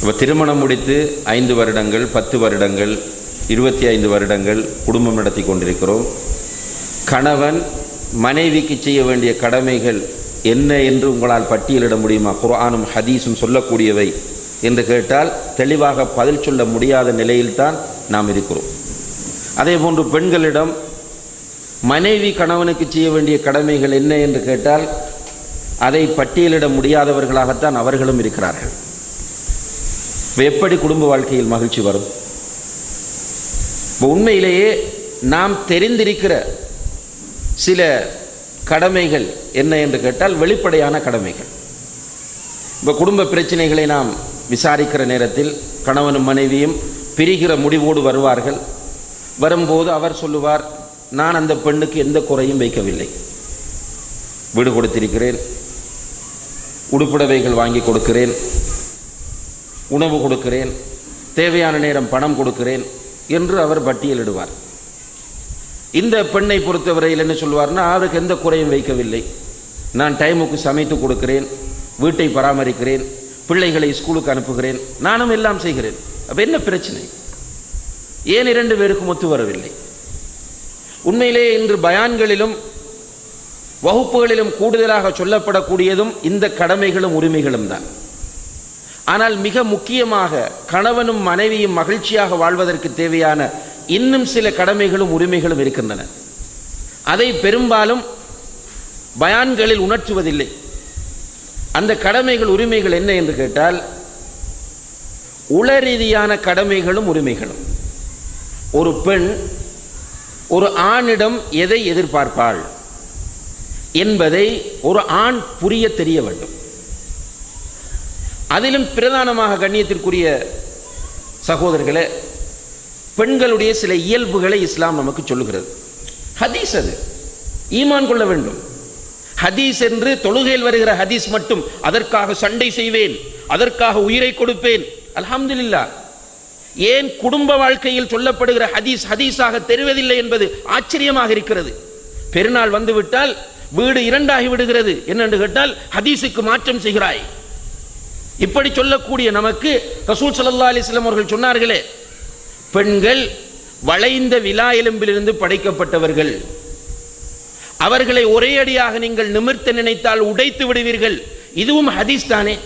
இப்போ திருமணம் முடித்து ஐந்து வருடங்கள் பத்து வருடங்கள் இருபத்தி ஐந்து வருடங்கள் குடும்பம் நடத்தி கொண்டிருக்கிறோம். கணவன் மனைவிக்கு செய்ய வேண்டிய கடமைகள் என்ன என்று உங்களால் பட்டியலிட முடியுமா? குர்ஆனும் ஹதீஸும் சொல்லக்கூடியவை என்று கேட்டால் தெளிவாக பதில் சொல்ல முடியாத நிலையில்தான் நாம் இருக்கிறோம். அதே போன்று பெண்களிடம் மனைவி கணவனுக்கு செய்ய வேண்டிய கடமைகள் என்ன என்று கேட்டால் அதை பட்டியலிட முடியாதவர்களாகத்தான் அவர்களும் இருக்கிறார்கள். எப்படி குடும்ப வாழ்க்கையில் மகிழ்ச்சி வரும்? இப்போ உண்மையிலேயே நாம் தெரிந்திருக்கிற சில கடமைகள் என்ன என்று கேட்டால் வெளிப்படையான கடமைகள். இப்போ குடும்ப பிரச்சனைகளை நாம் விசாரிக்கிற நேரத்தில் கணவனும் மனைவியும் பிரிகிற முடிவோடு வருவார்கள். வரும்போது அவர் சொல்லுவார் நான் அந்த பெண்ணுக்கு எந்த குறையும் வைக்கவில்லை. வீடு கொடுத்திருக்கிறேன். உடுப்புடவைகள் வாங்கி கொடுக்கிறேன். உணவு கொடுக்கிறேன் தேவையான நேரம் பணம் கொடுக்கிறேன் என்று அவர் பட்டியலிடுவார். இந்த பெண்ணை பொறுத்தவரையில் என்ன சொல்வார்னா அவருக்கு எந்த குறையும் வைக்கவில்லை. நான் டைமுக்கு சமைத்து கொடுக்கிறேன் வீட்டை பராமரிக்கிறேன் பிள்ளைகளை ஸ்கூலுக்கு அனுப்புகிறேன் நானும் எல்லாம் செய்கிறேன். அப்போ என்ன பிரச்சனை? ஏன் இரண்டு பேருக்கும் ஒத்து வரவில்லை? உண்மையிலேயே இன்று பயான்களிலும் வகுப்புகளிலும் கூடுதலாக சொல்லப்படக்கூடியதும் இந்த கடமைகளும் உரிமைகளும் தான். ஆனால் மிக முக்கியமாக கணவனும் மனைவியும் மகிழ்ச்சியாக வாழ்வதற்கு தேவையான இன்னும் சில கடமைகளும் உரிமைகளும் இருக்கின்றன. அதை பெரும்பாலும் பயான்களில் உணர்த்துவதில்லை. அந்த கடமைகள் உரிமைகள் என்ன என்று கேட்டால் உளரீதியான கடமைகளும் உரிமைகளும். ஒரு பெண் ஒரு ஆணிடம் எதை எதிர்பார்ப்பாள் என்பதை ஒரு ஆண் புரிய தெரிய வேண்டும். அதிலும் பிரதானமாக கண்ணியத்திற்குரிய சகோதரர்களே பெண்களுடைய சில இயல்புகளை இஸ்லாம் நமக்கு சொல்லுகிறது. ஹதீஸ் அது. ஈமான் கொள்ள வேண்டும். ஹதீஸ் என்று தொழுகையில் வருகிற ஹதீஸ் மட்டும் அதற்காக சண்டை செய்வேன் அதற்காக உயிரை கொடுப்பேன். அலமதுல்லா ஏன் குடும்ப வாழ்க்கையில் சொல்லப்படுகிற ஹதீஸ் ஹதீஸாக தெரிவதில்லை என்பது ஆச்சரியமாக இருக்கிறது. பெருநாள் வந்துவிட்டால் வீடு இரண்டாகி விடுகிறது. என்னென்று கேட்டால் ஹதீஸுக்கு மாற்றம் செய்கிறாய். இப்படி சொல்லக்கூடிய நமக்கு ரசூல் சல்லா அலிஸ்லாம் அவர்கள் சொன்னார்களே பெண்கள் வளைந்த விலா எலும்பிலிருந்து படைக்கப்பட்டவர்கள். அவர்களை ஒரே அடியாக நீங்கள் நிமிர்த்த நினைத்தால் உடைத்து விடுவீர்கள். இதுவும் ஹதீஸ் தானே.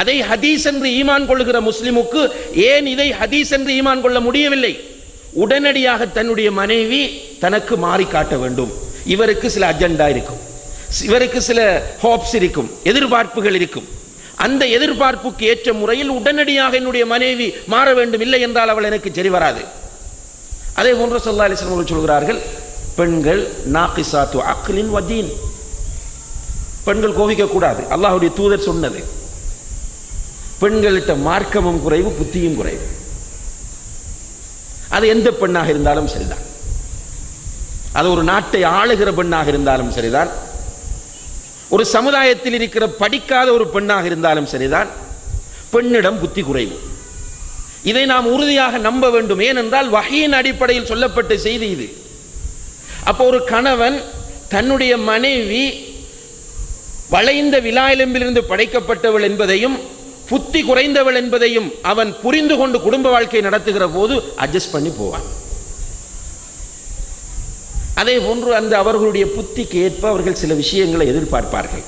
அதை ஹதீஸ் என்று ஈமான் கொள்ளுகிற முஸ்லிமுக்கு ஏன் இதை ஹதீஸ் என்று ஈமான் கொள்ள முடியவில்லை? உடனடியாக தன்னுடைய மனைவி தனக்கு மாறி காட்ட வேண்டும். இவருக்கு சில அஜெண்டா இருக்கும். இவருக்கு சில ஹோப்ஸ் இருக்கும். எதிர்பார்ப்புகள் இருக்கும். அந்த எதிர்பார்ப்புக்கு ஏற்ற முறையில் உடனடியாக என்னுடைய மனைவி மாற வேண்டும் இல்லை என்றால் அவள் எனக்கு சரி வராது. அதே போன்று சொல்லா அலிஸ்லாம் அவர்கள் சொல்கிறார்கள் பெண்கள் நாக்கிசாத்து அக்லின் வதீன் பெண்கள் கோபிக்கக்கூடாது அல்லாஹுடைய அல்லாஹ்வுடைய தூதர் சொன்னது பெண்கள்கிட்ட மார்க்கமும் குறைவு புத்தியும் குறைவு. அது எந்த பெண்ணாக இருந்தாலும் சரிதான். அது ஒரு நாட்டை ஆளுகிற பெண்ணாக இருந்தாலும் சரிதான். ஒரு சமுதாயத்தில் இருக்கிற படிக்காத ஒரு பெண்ணாக இருந்தாலும் சரிதான். பெண்ணிடம் புத்தி குறைவு. இதை நாம் உறுதியாக நம்ப வேண்டும். ஏனென்றால் வகையின் அடிப்படையில் சொல்லப்பட்ட செய்தி இது. அப்போ ஒரு கணவன் தன்னுடைய மனைவி வளைந்த விழா எலும்பிலிருந்து படைக்கப்பட்டவள் என்பதையும் புத்தி குறைந்தவள் என்பதையும் அவன் புரிந்து கொண்டு குடும்ப வாழ்க்கை நடத்துகிற போது அட்ஜஸ்ட் பண்ணி போவான். அதே போன்று அந்த அவர்களுடைய புத்திக்கு ஏற்ப அவர்கள் சில விஷயங்களை எதிர்பார்ப்பார்கள்.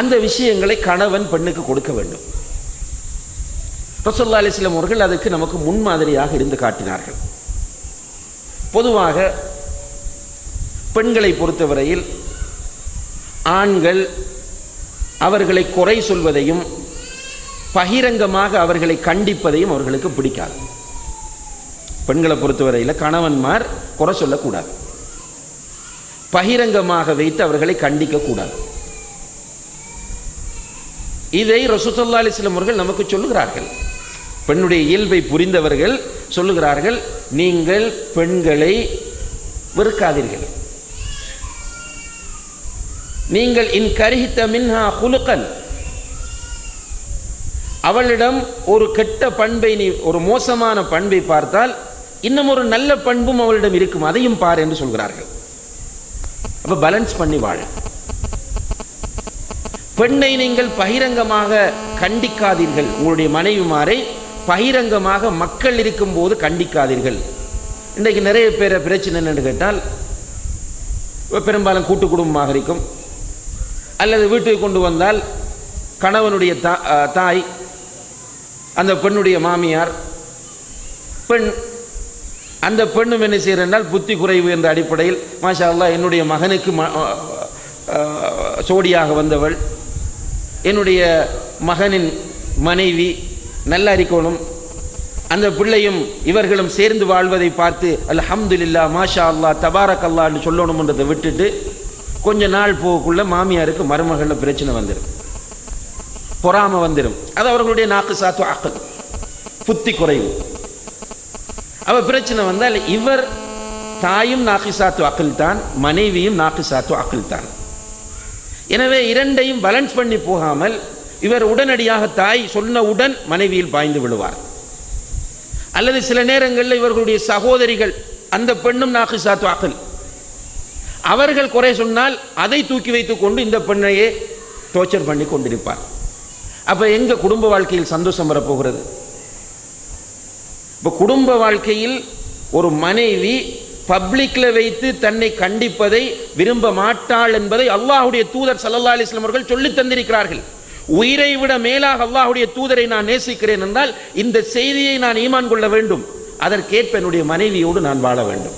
அந்த விஷயங்களை கணவன் பெண்ணுக்கு கொடுக்க வேண்டும். ரசோல்லா அலிஸ்லாம் அவர்கள் அதுக்கு நமக்கு முன்மாதிரியாக இருந்து காட்டினார்கள். பொதுவாக பெண்களை பொறுத்தவரையில் ஆண்கள் அவர்களை குறை சொல்வதையும் பகிரங்கமாக அவர்களை கண்டிப்பதையும் அவர்களுக்கு பிடிக்காது. பெண்களை பொறுத்தவரையில் கணவன்மார் குறை சொல்லக்கூடாது. பகிரங்கமாக வைத்து அவர்களை கண்டிக்க கூடாது இதை ரசூசல்லா அலிஸ்லம் அவர்கள் நமக்கு சொல்லுகிறார்கள். பெண்ணுடைய இயல்பை புரிந்தவர்கள் சொல்லுகிறார்கள் நீங்கள் பெண்களை வெறுக்காதீர்கள். நீங்கள் இன் கரிஹித்த மின்ஹா குலுக்கன் அவளிடம் ஒரு கெட்ட பண்பை நீ ஒரு மோசமான பண்பை பார்த்தால் இன்னும் ஒரு நல்ல பண்பும் அவளிடம் இருக்கும். அதையும் பார் என்று சொல்கிறார்கள். அப்ப பேலன்ஸ் பண்ணி வாழ. பெண்ணை நீங்கள் பகிரங்கமாக கண்டிக்காதீர்கள். உங்களுடைய மனைவிமாரை பகிரங்கமாக மக்கள் இருக்கும் போது கண்டிக்காதீர்கள். இன்றைக்கு நிறைய பேரை பிரச்சனை என்னன்னு கேட்டால் பெரும்பாலும் கூட்டு குடும்பமாக இருக்கும். அல்லது வீட்டுக்கு கொண்டு வந்தால் கணவனுடைய தா தாய் அந்த பெண்ணுடைய மாமியார் பெண் அந்த பெண்ணும் என்ன செய்கிறனால் புத்தி குறைவு என்ற அடிப்படையில் மாஷா அல்லாஹ் என்னுடைய மகனுக்கு ம சோடியாக வந்தவள் என்னுடைய மகனின் மனைவி நல்ல இருக்கணும் அந்த பிள்ளையும் இவர்களும் சேர்ந்து வாழ்வதை பார்த்து அல்ஹம்துலில்லா மாஷா அல்லாஹ் தபாரக் அல்லான்னு சொல்லணும்ன்றதை விட்டுட்டு கொஞ்ச நாள் போகக்குள்ள மாமியாருக்கு மருமகளில் பிரச்சனை வந்துடும் பொறாமை வந்துடும் அது அவர்களுடைய நாக்கு சாத்து ஆக்கல் புத்தி குறைவு. அவ பிரச்சனை வந்தால் இவர் தாயும் நாகிசாத்து அக்கில் தான் மனைவியும் நாகிசாத்து அக்கில் தான் எனவே இரண்டையும் பேலன்ஸ் பண்ணி போகாமல் இவர் உடனடியாக தாய் சொன்னவுடன் மனைவியில் பாய்ந்து விடுவார். அல்லது சில நேரங்களில் இவர்களுடைய சகோதரிகள் அந்த பெண்ணும் நாகிசாத்து அக்கில் அவர்கள் குறை சொன்னால் அதை தூக்கி வைத்துக் கொண்டு இந்த பெண்ணையே டோர்ச்சர் பண்ணி கொண்டிருப்பார். அப்போ எங்கள் குடும்ப வாழ்க்கையில் சந்தோஷம் வரப்போகிறது? இப்போ குடும்ப வாழ்க்கையில் ஒரு மனைவி பப்ளிக்கில் வைத்து தன்னை கண்டிப்பதை விரும்ப மாட்டாள் என்பதை அல்லாஹுடைய தூதர் சல்லா அலிஸ்லாம் அவர்கள் சொல்லித் தந்திருக்கிறார்கள். உயிரை விட மேலாக அல்லாஹுடைய தூதரை நான் நேசிக்கிறேன் என்றால் இந்த செய்தியை நான் ஈமான் கொள்ள வேண்டும். அதற்கேற்ப என்னுடைய மனைவியோடு நான் வாழ வேண்டும்.